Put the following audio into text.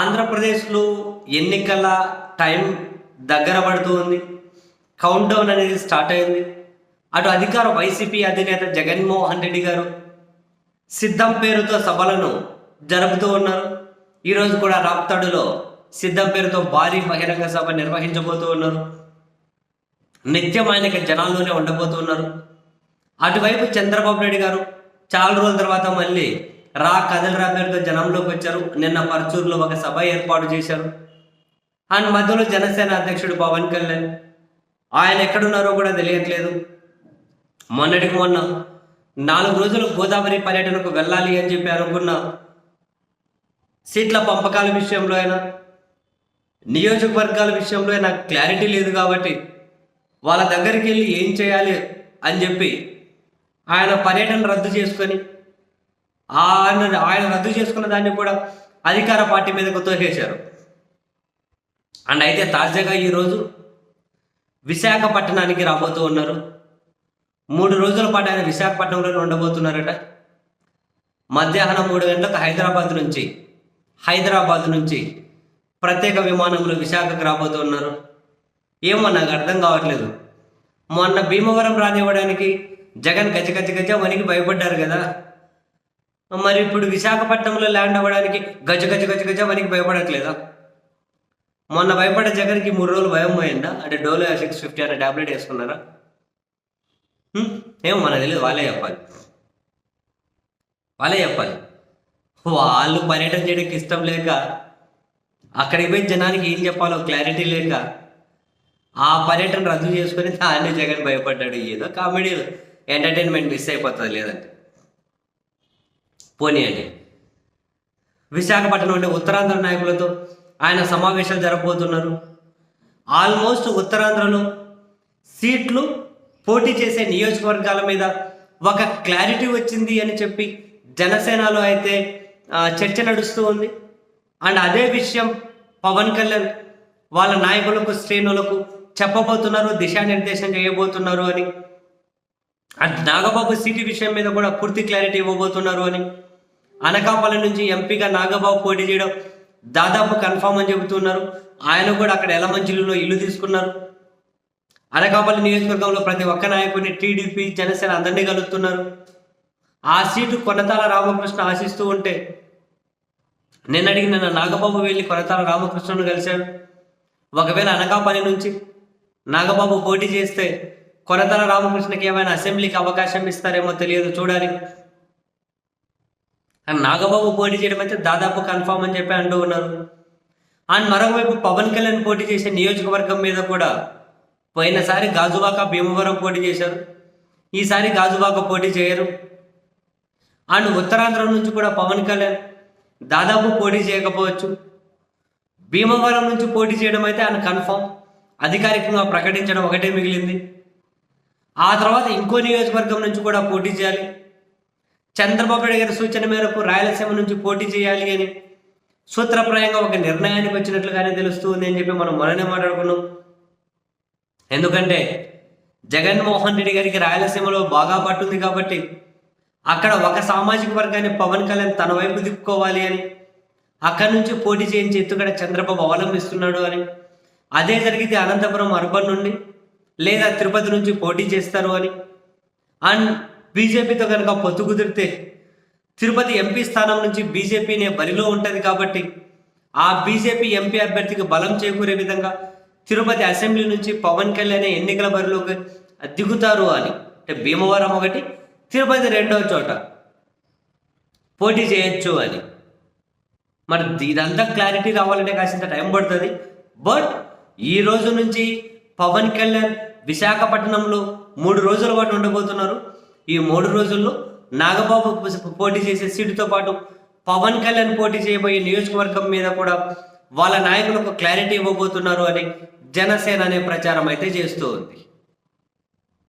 ఆంధ్రప్రదేశ్లో ఎన్నికల టైం దగ్గర పడుతూ ఉంది. కౌంట్ డౌన్ అనేది స్టార్ట్ అయింది. అటు అధికార వైసీపీ అధినేత జగన్మోహన్ రెడ్డి గారు సిద్ధం పేరుతో సభలను జరుపుతూ ఉన్నారు. ఈరోజు కూడా రాప్తాడులో సిద్ధం పేరుతో భారీ బహిరంగ సభ నిర్వహించబోతూ ఉన్నారు. నిత్యం ఆయనకి జనాల్లోనే ఉండబోతూ ఉన్నారు. అటువైపు చంద్రబాబు నాయుడు గారు చాలా రోజుల తర్వాత మళ్ళీ రా కదలరా పేరుతో జనంలోకి వచ్చారు. నిన్న పరచూరులో ఒక సభ ఏర్పాటు చేశారు. అండ్ మధ్యలో జనసేన అధ్యక్షుడు పవన్ కళ్యాణ్. ఆయన ఎక్కడున్నారో కూడా తెలియట్లేదు. మొన్నటికి మొన్న నాలుగు రోజులు గోదావరి పర్యటనకు వెళ్ళాలి అని చెప్పి అనుకున్న సీట్ల పంపకాల విషయంలో అయినా నియోజకవర్గాల విషయంలో అయినా క్లారిటీ లేదు కాబట్టి వాళ్ళ దగ్గరికి వెళ్ళి ఏం చేయాలి అని చెప్పి ఆయన పర్యటన రద్దు చేసుకొని ఆయన ఆయన రద్దు చేసుకున్న దాన్ని కూడా అధికార పార్టీ మీదకు తోసేశారు. అండ్ అయితే తాజాగా ఈరోజు విశాఖపట్నానికి రాబోతూ ఉన్నారు. మూడు రోజుల పాటు ఆయన విశాఖపట్నంలో ఉండబోతున్నారట. మధ్యాహ్నం మూడు గంటలకు హైదరాబాద్ నుంచి హైదరాబాద్ నుంచి ప్రత్యేక విమానంలో విశాఖకు రాబోతూ ఉన్నారు. ఏమో నాకు అర్థం కావట్లేదు. మొన్న భీమవరం రానివ్వడానికి జగన్ గజ గజ గజ వనికి భయపడ్డారు కదా. మరి ఇప్పుడు విశాఖపట్నంలో ల్యాండ్ అవ్వడానికి గజ గజ గజ గజ వనికి భయపడట్లేదా? మొన్న భయపడే జగన్కి మూడు రోజులు భయం పోయిందా? అంటే డోలో సిక్స్ ఫిఫ్టీ అనే టాబ్లెట్ వేసుకున్నారా? ఏమో మనకు తెలియదు వాళ్ళే చెప్పాలి. వాళ్ళే చెప్పాలి. వాళ్ళు పర్యటన చేయడానికి ఇష్టం లేక అక్కడికి పోయి జనానికి ఏం చెప్పాలో క్లారిటీ లేక ఆ పర్యటన రద్దు చేసుకొని దాన్ని జగన్ భయపడ్డాడు ఏదో కామెడీ ఎంటర్టైన్మెంట్ మిస్ అయిపోతుంది లేదంటే. పోనీయండి విశాఖపట్నం అంటే ఉత్తరాంధ్ర నాయకులతో ఆయన సమావేశాలు జరగబోతున్నారు. ఆల్మోస్ట్ ఉత్తరాంధ్రలో సీట్లు పోటీ చేసే నియోజకవర్గాల మీద ఒక క్లారిటీ వచ్చింది అని చెప్పి జనసేనలో అయితే చర్చ నడుస్తూ ఉంది. అండ్ అదే విషయం పవన్ కళ్యాణ్ వాళ్ళ నాయకులకు శ్రేణులకు చెప్పబోతున్నారు దిశానిర్దేశం చేయబోతున్నారు అని. అండ్ నాగబాబు సీటు విషయం మీద కూడా పూర్తి క్లారిటీ ఇవ్వబోతున్నారు అని అనకాపల్లి నుంచి ఎంపీగా నాగబాబు పోటీ చేయడం దాదాపు కన్ఫామ్ అని చెబుతున్నారు. ఆయన కూడా అక్కడ ఎలమంచిలో ఇల్లు తీసుకున్నారు. అనకాపల్లి నియోజకవర్గంలో ప్రతి ఒక్క నాయకుడిని టీడీపీ జనసేన అందరినీ కలుగుతున్నారు ఆ సీటు కొనతాల రామకృష్ణ ఆశిస్తూ ఉంటే నిన్నటికి నిన్న నాగబాబు వెళ్ళి కొనతాల రామకృష్ణను కలిశాడు. ఒకవేళ అనకాపల్లి నుంచి నాగబాబు పోటీ చేస్తే కొనతల రామకృష్ణకి ఏమైనా అసెంబ్లీకి అవకాశం ఇస్తారేమో తెలియదు చూడాలి. అండ్ నాగబాబు పోటీ చేయడం అయితే దాదాపు కన్ఫామ్ అని చెప్పి అంటూ ఉన్నారు. అండ్ మరోవైపు పవన్ కళ్యాణ్ పోటీ చేసే నియోజకవర్గం మీద కూడా పోయినసారి గాజువాక భీమవరం పోటీ చేశారు. ఈసారి గాజువాక పోటీ చేయరు. అండ్ ఉత్తరాంధ్ర నుంచి కూడా పవన్ కళ్యాణ్ దాదాపు పోటీ చేయకపోవచ్చు. భీమవరం నుంచి పోటీ చేయడం అయితే ఆయన కన్ఫామ్. అధికారికంగా ప్రకటించడం ఒకటే మిగిలింది. ఆ తర్వాత ఇంకో నియోజకవర్గం నుంచి కూడా పోటీ చేయాలి. చంద్రబాబు నాయుడు గారి సూచన మేరకు రాయలసీమ నుంచి పోటీ చేయాలి అని సూత్రప్రాయంగా ఒక నిర్ణయానికి వచ్చినట్లుగానే తెలుస్తుంది అని చెప్పి మనం మొన్ననే మాట్లాడుకున్నాం. ఎందుకంటే జగన్మోహన్ రెడ్డి గారికి రాయలసీమలో బాగా పట్టుంది కాబట్టి అక్కడ ఒక సామాజిక వర్గాన్ని పవన్ కళ్యాణ్ తన వైపు దిక్కుకోవాలి అని అక్కడి నుంచి పోటీ చేయించి ఎత్తుగడ చంద్రబాబు అవలంబిస్తున్నాడు అని అదే జరిగితే అనంతపురం అర్బన్ నుండి లేదా తిరుపతి నుంచి పోటీ చేస్తారు అని అండ్ బీజేపీతో కనుక పొత్తు కుదిరితే తిరుపతి ఎంపీ స్థానం నుంచి బీజేపీనే బరిలో ఉంటుంది కాబట్టి ఆ బీజేపీ ఎంపీ అభ్యర్థికి బలం చేకూరే విధంగా తిరుపతి అసెంబ్లీ నుంచి పవన్ కళ్యాణ్ ఎన్నికల బరిలోకి దిగుతారు అని. అంటే భీమవరం ఒకటి తిరుపతి రెండవ చోట పోటీ చేయొచ్చు అని. మరి ఇదంతా క్లారిటీ రావాలంటే కాసింత టైం పడుతుంది. బట్ ఈ రోజు నుంచి పవన్ కళ్యాణ్ విశాఖపట్నంలో మూడు రోజుల పాటు ఉండబోతున్నారు. ఈ మూడు రోజుల్లో నాగబాబు పోటీ చేసే సీటుతో పాటు పవన్ కళ్యాణ్ పోటీ చేయబోయే నియోజకవర్గం మీద కూడా వాళ్ళ నాయకులకు క్లారిటీ ఇవ్వబోతున్నారు అని జనసేన అనే ప్రచారం అయితే చేస్తూ ఉంది